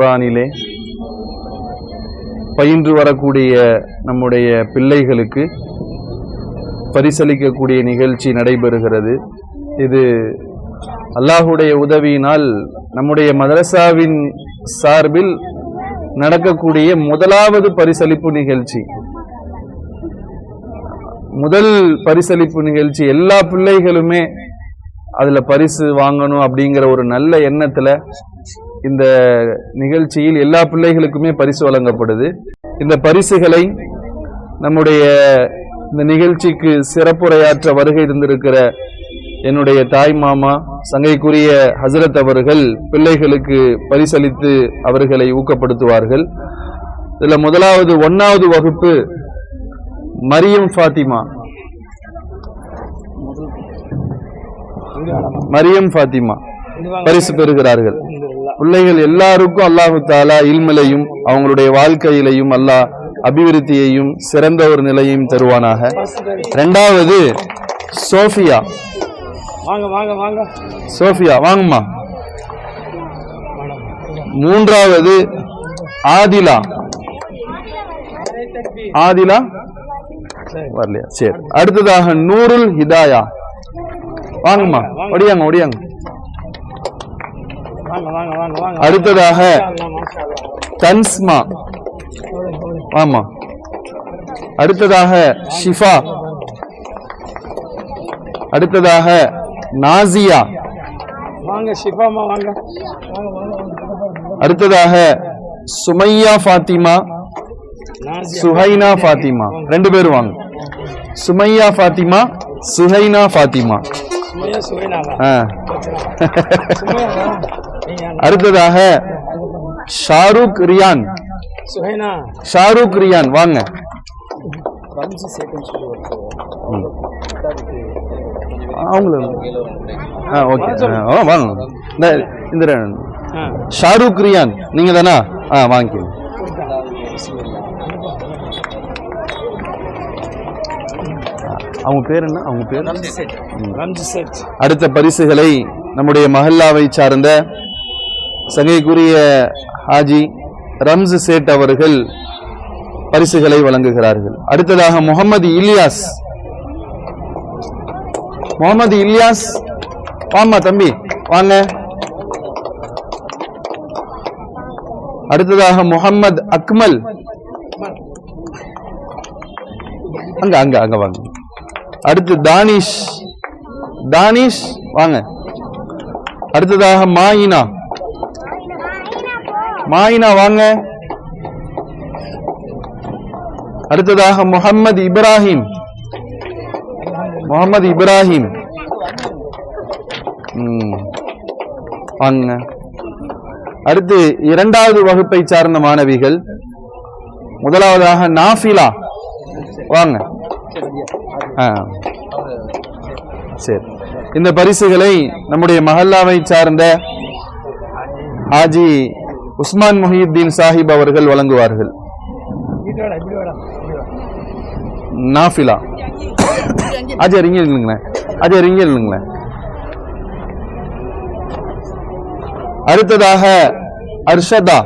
குரானிலே பயின்று வரக்கூடிய நம்முடைய பிள்ளைகளுக்கு பரிசளிக்கக்கூடிய நிகழ்ச்சி நடைபெறுகிறது. இது அல்லாஹுடைய உதவியினால் நம்முடைய மதரசாவின் சார்பில் நடக்கக்கூடிய முதலாவது பரிசளிப்பு நிகழ்ச்சி. முதல் பரிசளிப்பு நிகழ்ச்சி எல்லா பிள்ளைகளுமே அதுல பரிசு வாங்கணும் அப்படிங்கிற ஒரு நல்ல எண்ணத்தில் இந்த நிகழ்ச்சியில் எல்லா பிள்ளைகளுக்குமே பரிசு வழங்கப்படுது. இந்த பரிசுகளை நம்முடைய இந்த நிகழ்ச்சிக்கு சிறப்புரையாற்ற வருகை இருந்திருக்கிற என்னுடைய தாய் மாமா சங்கைக்குரிய ஹசரத் அவர்கள் பிள்ளைகளுக்கு பரிசளித்து அவர்களை ஊக்கப்படுத்துவார்கள். இதில் முதலாவது ஒன்னாவது வகுப்பு மரியம் ஃபாத்திமா. மரியம் ஃபாத்திமா. பரிசு பெறுகிறார்கள். பிள்ளைகள் எல்லாருக்கும் அல்லாஹு தாலா இல்மிலையும் அவங்களுடைய வாழ்க்கையிலையும் அல்லாஹ் அபிவிருத்தியையும் சிறந்த ஒரு நிலையையும் தருவானாக. ரெண்டாவது சோஃபியா. வாங்க வாங்க வாங்க. சோஃபியா வாங்கம்மா. மூன்றாவது ஆதிலா. ஆதிலா? வரலையா? சரி. அடுத்ததாக நூருல் ஹிதாயா. வாங்கம்மா ஒடியாங்க ஒடியாங்க வாங்க வாங்க வாங்க வாங்க அடுத்ததாக. தன்ஸ்மா ஆமா அடுத்ததாக ஷிஃபா. அடுத்ததாக நாசியா. வாங்க ஷிஃபாமா வாங்க வாங்க. வாங்க அடுத்ததாக சுமையா ஃபாத்திமா. சுஹைனா ஃபாத்திமா. ரெண்டு பேரும் வாங்க. சுமையா ஃபாத்திமா சுஹைனா ஃபாத்திமா. அடுத்ததாக ஷாருக் ரியான். சுஹைனா. ஷாருக் ரியான் வாங்க. ஆ ஓகே. ஆ இந்த இந்த ஷாருக் ரியான் நீங்க தானா? ஆ வாங்கிக்கோங்க. அவங்க பேர் என்ன? அவங்க பேர்? அடுத்த பரிசுகளை நம்முடைய மஹல்லாவை சார்ந்த சங்கைக்குரிய ஹாஜி ரம்ஸ் சேட் அவர்கள் பரிசுகளை வழங்குகிறார்கள். அடுத்ததாக முகமது இலியாஸ். முகமது இலியாஸ். வாமா தம்பி வாங்க. அடுத்ததாக முகமது அக்மல். அங்க அங்க அங்க வாங்க. அடுத்து தானிஷ். தானிஷ் வாங்க. அடுத்ததாக மாயினா. மாயினா வாங்க. அடுத்ததாக முகம்மது இப்ராஹிம். முகமது இப்ராஹிம். ம். வாங்க. அடுத்து இரண்டாவது வகுப்பை சார்ந்த மாணவிகள். முதலாவதாக நாஃபிலா. வாங்க. ஆ. சரி. இந்த பரிசுகளை நம்முடைய மஹல்லாவை சார்ந்த ஆஜி உஸ்மான் முஹியுத்தீன் சாஹிப் அவர்கள் வழங்குவார்கள். நாஃபிலா. அஜய் ரிங்க இல்லைங்களேன் அஜய் ரிங்க இல்லைங்களேன் அடுத்ததாக அர்ஷதா.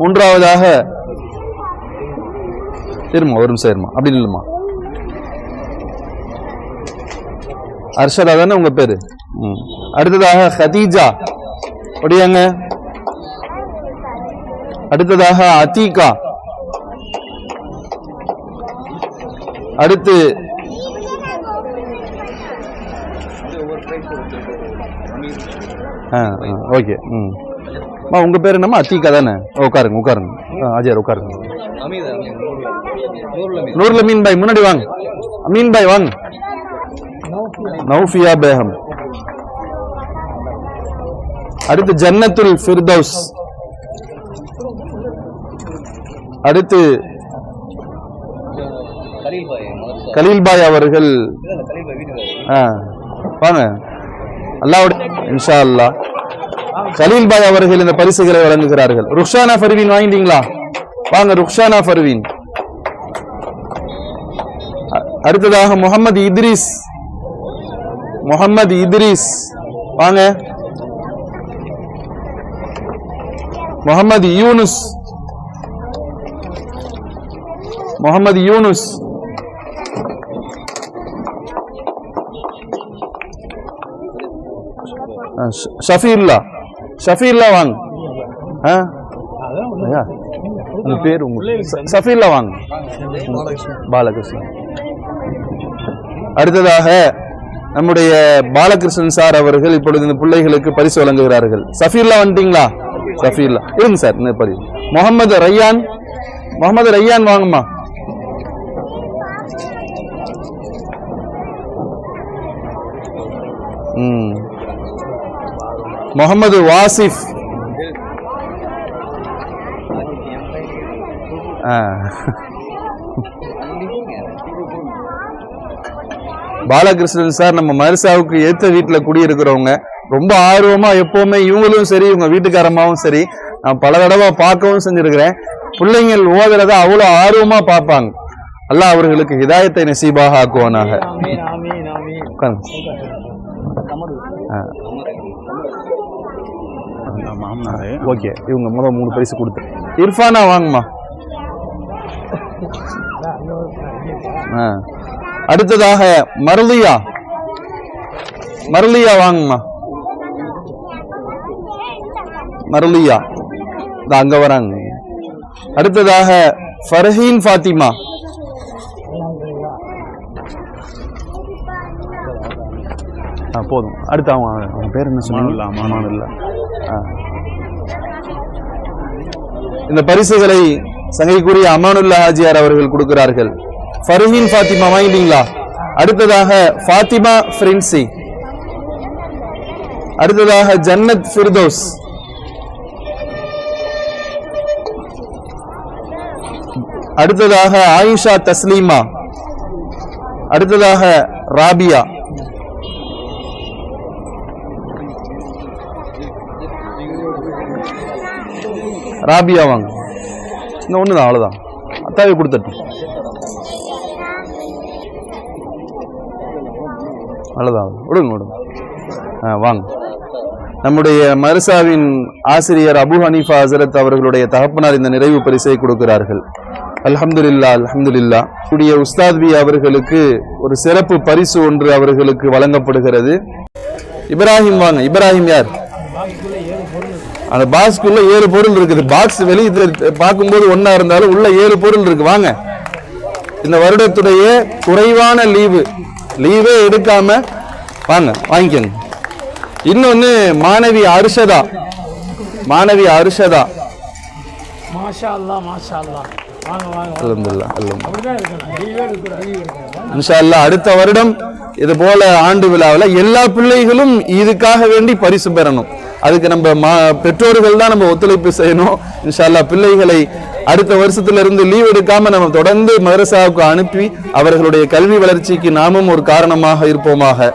மூன்றாவதாக இருமா ஒரு நிமிஷம் இருமா அப்படி இல்லைம்மா. அர்ஷதா தானே உங்க பேரு? ம். அடுத்ததாக ஹதீஜா அப்படியாங்க? அடுத்ததாக அத்தீகா அடுத்து ஓகே ம். அம்மா, உங்க பேர் என்னம்மா? அத்தீகா தானே? உட்காருங்க உட்காருங்க. ஆ, அஜயர் உட்காருங்க. நூறுல மீன் பாய் முன்னாடி வாங்க. மீன் பாய் வாங்க. நௌஃபியா பேகம். அடுத்து ஜன்னத்துல் ஃபிர்தௌஸ். அடுத்து கலீல்பாய் அவர்கள். ஆ, வாங்க. அல்லாவுடைய இன்ஷா அல்லாஹ் கலீல் பாய் அவர்கள் இந்த பரிசுகளை வழங்குகிறார்கள். ருக்ஷானா ஃபர்வீன் வாங்கிட்டீங்களா? வாங்க ருக்ஷானா ஃபர்வீன். அடுத்ததாக முகமது இத்ரீஸ். முகமது இத்ரீஸ். வாங்க. முகமது யூனுஸ். முகமது யூனுஸ். ஆ, ஷ- ஷஃபீல்லா ஷஃபீல்லா வாங்க. உங்க பேர் உங்க ச- சஃபீல்லா வாங்க. பாலகிருஷ்ணன். அடுத்ததாக நம்முடைய பாலகிருஷ்ணன் சார் அவர்கள் இப்பொழுது இந்த பிள்ளைகளுக்கு பரிசு வழங்குகிறார்கள். சஃபீல்லா வந்துட்டீங்களா? சஃபீல்லா இருங்க சார்? பதிவு முகமது ரையான்? முகமது ரையான் வாங்கம்மா ம். முகமது வாசிஃப். பாலகிருஷ்ணன் சார் நம்ம மருசாவுக்கு ஏத்த வீட்டுல குடியிருக்கிறவங்க. ரொம்ப ஆர்வமா எப்பவுமே இவங்களும் சரி இவங்க வீட்டுக்காரமாவும் சரி நான் பல தடவை பார்க்கவும் செஞ்சிருக்கிறேன். பிள்ளைங்கள் ஓதுறத அவ்வளவு ஆர்வமா பார்ப்பாங்க. அல்லாஹ் அவர்களுக்கு ஹிதாயத்தை நசீபாக ஆக்குவானாக. ஓகே இவங்க முதல் மூணு பரிசு கொடுத்து. இர்ஃபானா வாங்கம்மா. ஆ. அடுத்ததாக மருளியா. மருளியா வாங்கம்மா. மருளியா அங்க வராங்க. அடுத்ததாக ஃபர்ஹீன் ஃபாத்திமா. போதும். அடுத்து அவங்க அவங்க பேர் என்ன சொன்னாங்க அமானுல்லா. இந்த பரிசுகளை சங்கைக்குரிய அமானுல்லா ஹாஜியார் அவர்கள் கொடுக்கிறார்கள். ஃபர்ஹீன் ஃபாத்திமா வாங்கிட்டீங்களா? அடுத்ததாக ஃபாத்திமா ஃப்ரின்சி. அடுத்ததாக ஜன்னத் ஃபிர்தோஸ். அடுத்ததாக ஆயிஷா தஸ்லீமா. அடுத்ததாக ராபியா. ராபியா வாங்க. இந்த ஒன்று தான் அவ்வளோதான் அத்தாவே கொடுத்துட்டு. அவ்வளோதான் விடுங்க விடுங்க. ஆ வாங்க. நம்முடைய மருசாவின் ஆசிரியர் அபு ஹனீஃபா ஹசரத் அவர்களுடைய தகப்பனார் இந்த நிறைவு பரிசை கொடுக்கிறார்கள். அல்ஹம்துலில்லா அல்ஹம்துல்லா கூடிய உஸ்தாத்வி அவர்களுக்கு ஒரு சிறப்பு பரிசு ஒன்று அவர்களுக்கு வழங்கப்படுகிறது. இப்ராஹிம் வாங்க இப்ராஹிம் யார்? அந்த பாக்ஸ்க்குள்ள ஏழு பொருள் இருக்குது. பாக்ஸ் வெளியே பார்க்கும்போது ஒன்னா இருந்தாலும் உள்ள ஏழு பொருள் இருக்கு. வாங்க. இந்த வருடத்துடைய குறைவான லீவு லீவே எடுக்காம வாங்க வாங்கிக்கோங்க. இன்னொன்னு மாணவி அரிஷதா. மாணவி அரிஷதா. மாஷா அல்லா மாஷா அல்லா இன்ஷா அல்லாஹ் அடுத்த வருடம் இது போல ஆண்டு விழாவில் எல்லா பிள்ளைகளும் இதுக்காக வேண்டி பரிசு பெறணும். அதுக்கு நம்ம மா பெற்றோர்கள் தான் நம்ம ஒத்துழைப்பு செய்யணும். இன்ஷா அல்லாஹ் பிள்ளைகளை அடுத்த வருஷத்துல இருந்து லீவ் எடுக்காம நம்ம தொடர்ந்து மதரசாவுக்கு அனுப்பி அவர்களுடைய கல்வி வளர்ச்சிக்கு நாமும் ஒரு காரணமாக இருப்போமாக.